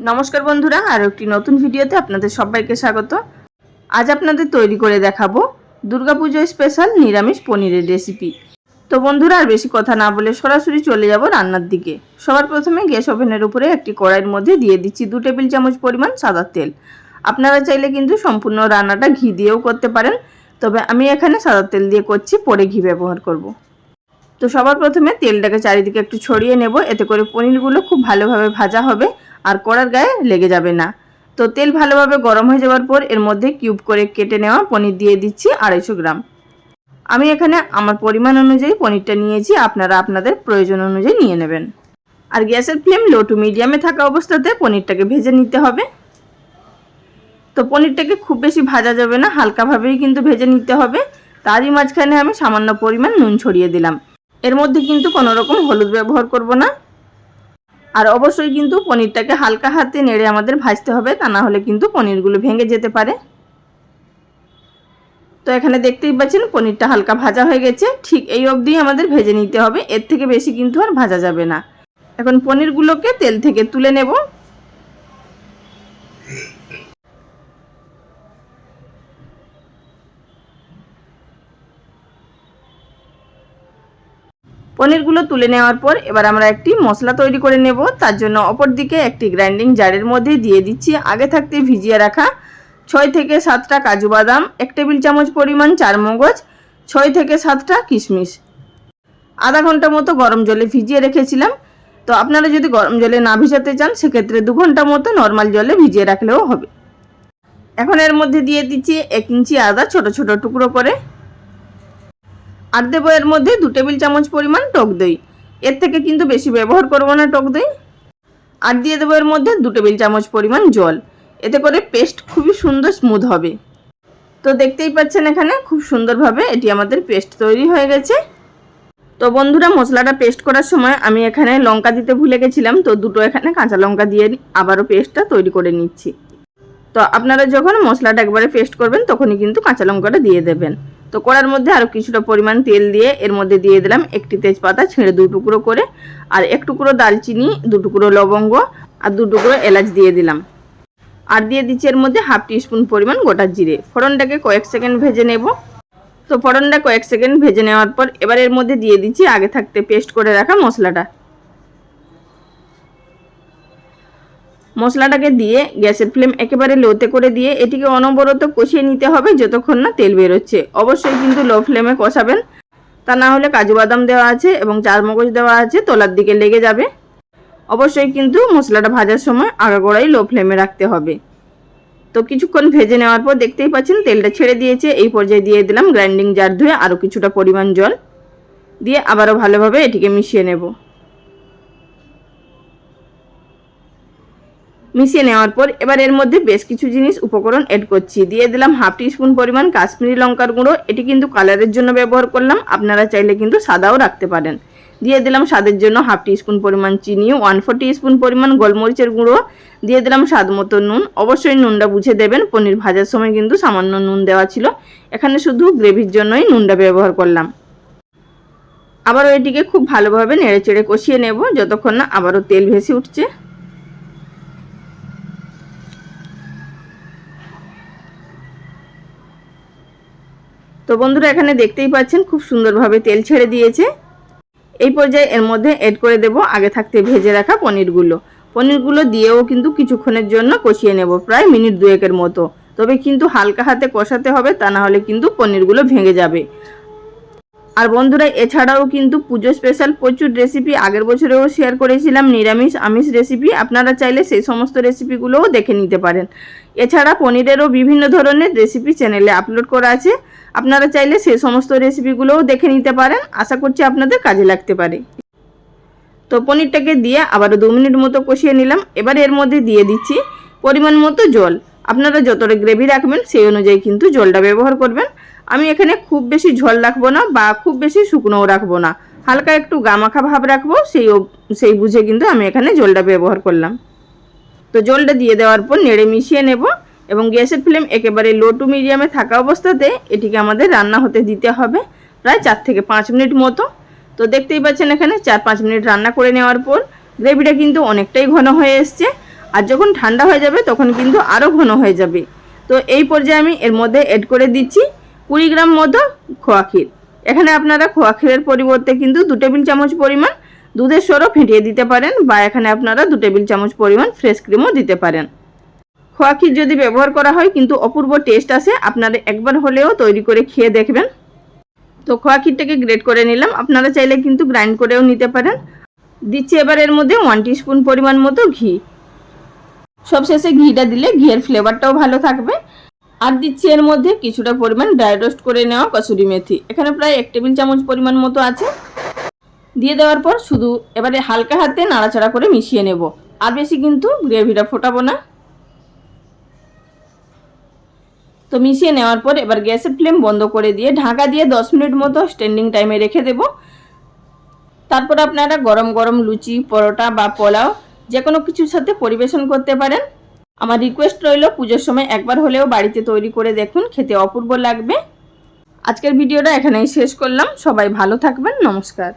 নমস্কার বন্ধুরা, আর একটি নতুন ভিডিওতে আপনাদের সবাইকে স্বাগত। আজ আপনাদের তৈরি করে দেখাবো দুর্গাপুজো স্পেশাল নিরামিষ পনিরের রেসিপি তো বন্ধুরা, আর বেশি কথা না বলে সরাসরি চলে যাব রান্নার দিকে। সবার প্রথমে গ্যাস ওভেনের উপরে একটি কড়াইয়ের মধ্যে দিয়ে দিচ্ছি দু টেবিল চামচ পরিমাণ সাদা তেল। আপনারা চাইলে কিন্তু সম্পূর্ণ রান্নাটা ঘি দিয়েও করতে পারেন, তবে আমি এখানে সাদা তেল দিয়ে করছি, পরে ঘি ব্যবহার করব। তো সবার প্রথমে তেলটাকে চারিদিকে একটু ছড়িয়ে নেব, এতে করে পনিরগুলো খুব ভালোভাবে ভাজা হবে। আর কড়ার গায়ে লেগে যাবে না। তো তেল ভালোভাবে গরম হয়ে যাওয়ার পর এর মধ্যে কিউব করে কেটে নেওয়া পনির দিয়ে দিচ্ছি আড়াইশো গ্রাম। আমি এখানে আমার পরিমাণ অনুযায়ী পনিরটা নিয়েছি, আপনারা আপনাদের প্রয়োজন অনুযায়ী নিয়ে নেবেন। আর গ্যাসের ফ্লেম লো টু মিডিয়ামে থাকা অবস্থাতে পনিরটাকে ভেজে নিতে হবে। তো পনিরটাকে খুব বেশি ভাজা যাবে না, হালকাভাবেই কিন্তু ভেজে নিতে হবে। তারই মাঝখানে আমি সামান্য পরিমাণ নুন ছড়িয়ে দিলাম। এর মধ্যে কিন্তু কোনো রকম হলুদ ব্যবহার করব না। আর অবশ্যই কিন্তু পনিরটাকে হালকা হাতে নেড়ে আমাদের ভাজতে হবে, তা না হলে কিন্তু পনিরগুলো ভেঙে যেতে পারে। তো এখানে দেখতেই পাচ্ছেন পনিরটা হালকা ভাজা হয়ে গেছে, ঠিক এই অবধি আমাদের ভেজে নিতে হবে, এর থেকে বেশি কিন্তু আর ভাজা যাবে না। এখন পনিরগুলোকে তেল থেকে তুলে নেব। পনিরগুলো তুলে নেওয়ার পর এবার আমরা একটি মশলা তৈরি করে নেব। তার জন্য অপর দিকে একটি গ্রাইন্ডিং জারের মধ্যে দিয়ে দিচ্ছি আগে থাকতে ভিজিয়ে রাখা ছয় থেকে সাতটা কাজু বাদাম, এক টেবিল চামচ পরিমাণ চার মগজ ছয় থেকে সাতটা কিশমিশ। আধা ঘণ্টা মতো গরম জলে ভিজিয়ে রেখেছিলাম। তো আপনারা যদি গরম জলে না ভিজাতে চান, সেক্ষেত্রে দু ঘণ্টা মতো নর্মাল জলে ভিজিয়ে রাখলেও হবে। এখন এর মধ্যে দিয়ে দিচ্ছি এক ইঞ্চি আদা ছোট ছোট টুকরো করে। আর দেবো এর মধ্যে দু টেবিল চামচ পরিমাণ টক দই। এর থেকে কিন্তু বেশি ব্যবহার করব না টক দই। আর দিয়ে দেবো এর মধ্যে দু টেবিল চামচ পরিমাণ জল। এতে করে পেস্ট খুবই সুন্দর স্মুথ হবে। তো দেখতেই পাচ্ছেন এখানে খুব সুন্দরভাবে এটি আমাদের পেস্ট তৈরি হয়ে গেছে। তো বন্ধুরা, মশলাটা পেস্ট করার সময় আমি এখানে লঙ্কা দিতে ভুলে গেছিলাম, তো দুটো এখানে কাঁচা লঙ্কা দিয়ে আবারও পেস্টটা তৈরি করে নিচ্ছি। তো আপনারা যখন মশলাটা একবারে পেস্ট করবেন, তখনই কিন্তু কাঁচা লঙ্কাটা দিয়ে দেবেন। তো কড়ার মধ্যে আরও কিছুটা পরিমাণ তেল দিয়ে এর মধ্যে দিয়ে দিলাম একটি তেজপাতা ছেড়ে দু টুকরো করে, আর এক টুকরো দালচিনি দু টুকরো লবঙ্গ, আর দু টুকরো এলাচ দিয়ে দিলাম। আর দিয়ে দিচ্ছি এর মধ্যে হাফ টিস্পুন পরিমাণ গোটা জিরে। ফোড়নটাকে কয়েক সেকেন্ড ভেজে নেব। তো ফোড়নটা কয়েক সেকেন্ড ভেজে নেওয়ার পর এবার এর মধ্যে দিয়ে দিচ্ছি আগে থাকতে পেস্ট করে রাখা মশলাটা। মশলাটাকে দিয়ে গ্যাসের ফ্লেম একেবারে লোতে করে দিয়ে এটিকে অনবরত কষিয়ে নিতে হবে যতক্ষণ না তেল বেরোচ্ছে। অবশ্যই কিন্তু লো ফ্লেমে কষাবেন। তা না হলে কাজু বাদাম দেওয়া আছে এবং চারমগজ দেওয়া আছে, তোলার দিকে লেগে যাবে। অবশ্যই কিন্তু মশলাটা ভাজার সময় আগাগোড়াই লো ফ্লেমে রাখতে হবে। তো কিছুক্ষণ ভেজে নেওয়ার পর দেখতেই পাচ্ছেন তেলটা ছেড়ে দিয়েছে। এই পর্যায়ে দিয়ে দিলাম গ্রাইন্ডিং জার ধুয়ে আরও কিছুটা পরিমাণ জল। দিয়ে আবারও ভালোভাবে এটিকে মিশিয়ে নেব। মিশিয়ে নেওয়ার পর এবার এর মধ্যে বেশ কিছু জিনিস উপকরণ এড করছি। দিয়ে দিলাম হাফ টিস্পুন পরিমাণ কাশ্মীরি লঙ্কার গুঁড়ো। এটি কিন্তু কালারের জন্য ব্যবহার করলাম। আপনারা চাইলে কিন্তু সাদাও রাখতে পারেন। দিয়ে দিলাম স্বাদের জন্য হাফ টিস্পুন পরিমাণ চিনি ওয়ান ফোর স্পুন পরিমাণ গোলমরিচের গুঁড়ো। দিয়ে দিলাম স্বাদ মতো নুন। অবশ্যই নুনটা বুঝে দেবেন। পনির ভাজার সময় কিন্তু সামান্য নুন দেওয়া ছিল। এখানে শুধু গ্রেভির জন্যই নুনটা ব্যবহার করলাম। আবারও এটিকে খুব ভালোভাবে নেড়ে চেড়ে কষিয়ে নেব। যতক্ষণ না আবারও তেল ভেসে উঠছে। তো বন্ধুরা, এখানে দেখতেই পাচ্ছেন খুব সুন্দরভাবে তেল ছেড়ে দিয়েছে। এই পর্যায়ে এর মধ্যে এড করে দেব আগে থাকতে ভেজে রাখা পনিরগুলো। পনিরগুলো দিয়েও কিন্তু কিছুক্ষণের জন্য কষিয়ে নেব, প্রায় মিনিট দুয়েকের মতো। তবে কিন্তু হালকা হাতে কষাতে হবে, তা না হলে কিন্তু পনিরগুলো ভেঙে যাবে। আর বন্ধুরা, এছাড়াও কিন্তু পুজো স্পেশাল প্রচুর রেসিপি আগের বছরেও শেয়ার করেছিলাম, নিরামিষ, আমিষ রেসিপি আপনারা চাইলে সেই সমস্ত রেসিপিগুলোও দেখে নিতে পারেন। এছাড়া পনিরেরও বিভিন্ন ধরনের রেসিপি চ্যানেলে আপলোড করা আছে। আপনারা চাইলে সেই সমস্ত রেসিপিগুলোও দেখে নিতে পারেন। আশা করছি আপনাদের কাজে লাগতে পারে। তো পনিরটাকে দিয়ে আবারও দু মিনিট মতো কষিয়ে নিলাম। এবার এর মধ্যে দিয়ে দিচ্ছি পরিমাণ মতো জল। আপনারা যতটা গ্রেভি রাখবেন, সেই অনুযায়ী কিন্তু জলটা ব্যবহার করবেন। আমি এখানে খুব বেশি ঝোল রাখব না বা খুব বেশি শুকনোও রাখব না। হালকা একটু গামাখা ভাব রাখব, সেই সেই বুঝে কিন্তু আমি এখানে জলটা ব্যবহার করলাম। তো জলটা দিয়ে দেওয়ার পর নেড়ে মিশিয়ে নেব এবং গ্যাসের ফ্লেম একেবারে লো টু মিডিয়ামে থাকা অবস্থাতে এটিকে আমাদের রান্না হতে দিতে হবে প্রায় চার থেকে পাঁচ মিনিট মতো। তো দেখতেই পাচ্ছেন এখানে চার পাঁচ মিনিট রান্না করে নেওয়ার পর গ্রেভিটা কিন্তু অনেকটাই ঘন হয়ে এসছে। আর যখন ঠান্ডা হয়ে যাবে, তখন কিন্তু আরও ঘন হয়ে যাবে। তো এই পর্যায়ে আমি এর মধ্যে অ্যাড করে দিচ্ছি কুড়ি গ্রাম মতো খোয়া ক্ষীর। এখানে আপনারা খোয়া ক্ষীরের পরিবর্তে কিন্তু দু টেবিল চামচ পরিমাণ দুধের সরও ফেটিয়ে দিতে পারেন বা এখানে আপনারা দু টেবিল চামচ পরিমাণ ফ্রেশ ক্রিমও দিতে পারেন। খোয়া ক্ষীর যদি ব্যবহার করা হয়, কিন্তু অপূর্ব টেস্ট আসে, আপনারা একবার হলেও তৈরি করে খেয়ে দেখবেন। তো খোয়া ক্ষীরটাকে গ্রেট করে নিলাম। আপনারা চাইলে কিন্তু গ্রাইন্ড করেও নিতে পারেন। দিচ্ছি এবার এর মধ্যে ওয়ান টি স্পুন পরিমাণ মতো ঘি। সবশেষে ঘিটা দিলে ঘিয়ের ফ্লেভারটাও ভালো থাকবে। আর দিচ্ছি এর মধ্যে কিছুটা পরিমাণ ড্রাই রোস্ট করে নেওয়া কসুরি মেথি। এখানে প্রায় এক টেবিল চামচ পরিমাণ মতো আছে। দিয়ে দেওয়ার পর শুধু এবারে হালকা হাতে নাড়াচাড়া করে মিশিয়ে নেব। আর বেশি কিন্তু গ্রেভিটা ফোটাবো না। তো মিশিয়ে নেওয়ার পর এবার গ্যাসের ফ্লেম বন্ধ করে দিয়ে ঢাকা দিয়ে দশ মিনিট মতো স্ট্যান্ডিং টাইমে রেখে দেব। তারপর আপনারা গরম গরম লুচি, পরোটা বা পোলাও যে কোনো কিছুর সাথে পরিবেশন করতে পারেন। আমার রিকোয়েস্ট রইল পুজোর সময় একবার হলেও বাড়িতে তৈরি করে দেখুন, খেতে অপূর্ব লাগবে। আজকের ভিডিওটা এখানেই শেষ করলাম। সবাই ভালো থাকবেন। নমস্কার।